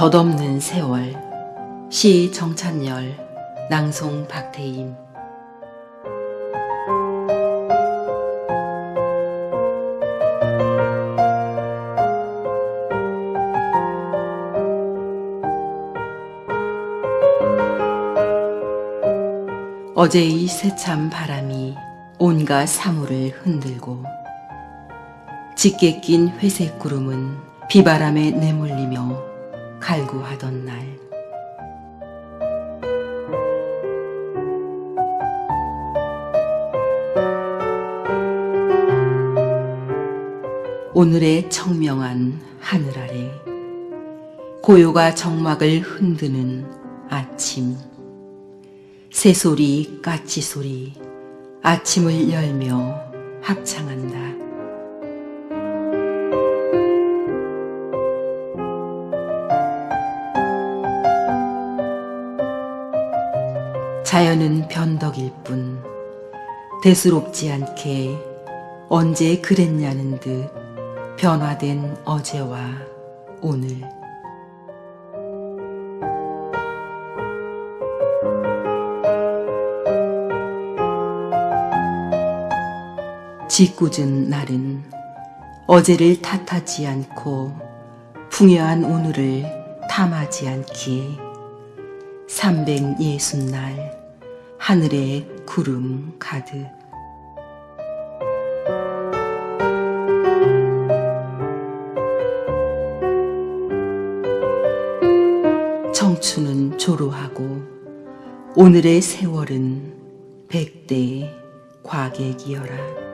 덧없는 세월. 시 정찬열 낭송 박태임. 어제의 새참 바람이 온갖 사물을 흔들고 짙게 낀 회색 구름은 비바람에 내몰리며 갈구하던 날 오늘의 청명한 하늘 아래 고요가 정막을 흔드는 아침 새소리 까치소리 아침을 열며 합창한다. 자연은 변덕일 뿐 대수롭지 않게 언제 그랬냐는 듯 변화된 어제와 오늘. 짓궂은 날은 어제를 탓하지 않고 풍요한 오늘을 탐하지 않기에 360날 하늘에 구름 가득 청춘은 조로하고 오늘의 세월은 백대 과객이여라.